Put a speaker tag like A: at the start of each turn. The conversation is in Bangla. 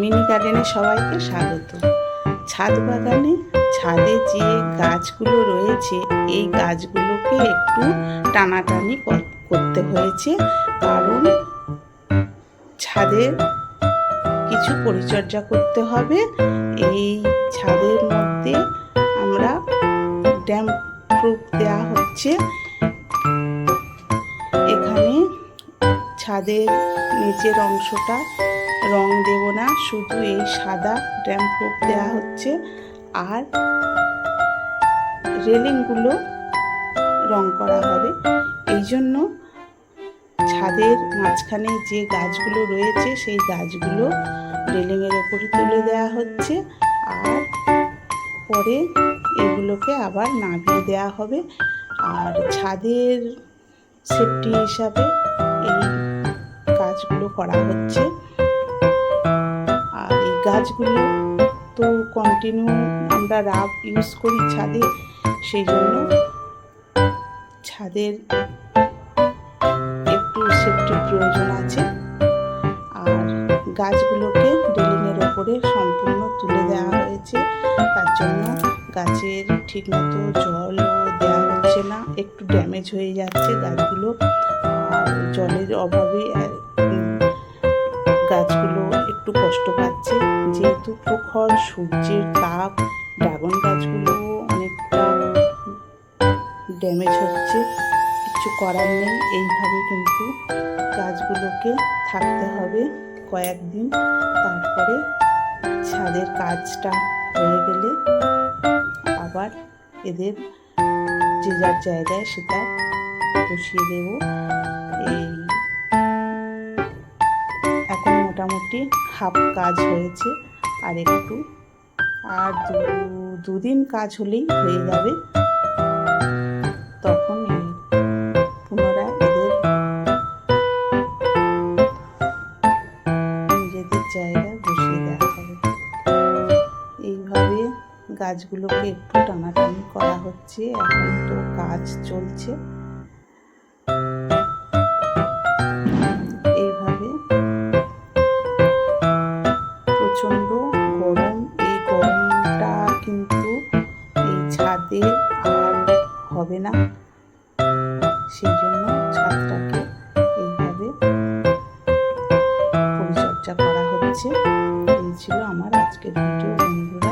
A: মিনি গার্ডেনে সবাইকে স্বাগত। ছাদ বাগানে, ছাদে যে গাছগুলো রয়েছে, এই গাছগুলোকে একটু টানাটানি করতে হয়েছে। কারণ ছাদের কিছু পরিচর্যা করতে হবে। এই ছাদের মধ্যে আমরা ড্যাম প্রুফ দেওয়া হচ্ছে। এখানে ছাদের নিচের অংশটা রং দেব না, শুধু এই সাদা ড্যাম প্রুফ দেওয়া হচ্ছে। আর রেলিংগুলো রং করা হবে। এই জন্য ছাদের মাঝখানে যে গাছগুলো রয়েছে, সেই গাছগুলো রেলিংয়ের ওপরে তুলে দেওয়া হচ্ছে। আর পরে এগুলোকে আবার নামিয়ে দেওয়া হবে। আর ছাদের সেফটি হিসাবে এই কাজগুলো করা হচ্ছে। গাছগুলো তো কন্টিনিউ আমরা রাব ইউজ করি ছাদে, সেই জন্য ছাদের একটু সেফটির প্রয়োজন আছে। আর গাছগুলোকে রেলিংয়ের ওপরে সম্পূর্ণ তুলে দেওয়া হয়েছে। তার জন্য গাছের ঠিকমতো জলও দেওয়া হচ্ছে না, একটু ড্যামেজ হয়ে যাচ্ছে গাছগুলো। আর জলের অভাবে গাছগুলো একটু কষ্ট পাচ্ছে। যেহেতু প্রখর সূর্যের তাপ, ড্রাগন গাছগুলো অনেকটা ড্যামেজ হচ্ছে। কিছু করার নেই। এইভাবে কিন্তু গাছগুলোকে থাকতে হবে কয়েকদিন। তারপরে ছাদের কাজটা হয়ে গেলে আবার এদের যে যার জায়গায় সেটা বসিয়ে দেব। মোটামুটি হাফ কাজ হয়েছে আর একটু, আর দুদিন কাজ হলেই হয়ে যাবে। তখন পুনরায় এদের নিজেদের জায়গায় বসিয়ে দেওয়া হবে। এইভাবে গাছগুলোকে একটু টানাটানি করা হচ্ছে, এখন তো কাজ চলছে। প্রচণ্ড গরম। এই গরমটা কিন্তু এই ছাদে আর হবে না। সেই জন্য ছাদটাকে এইভাবে পরিচর্যা করা হচ্ছে। এই ছিল আমার আজকের ভিডিও, বন্ধুরা।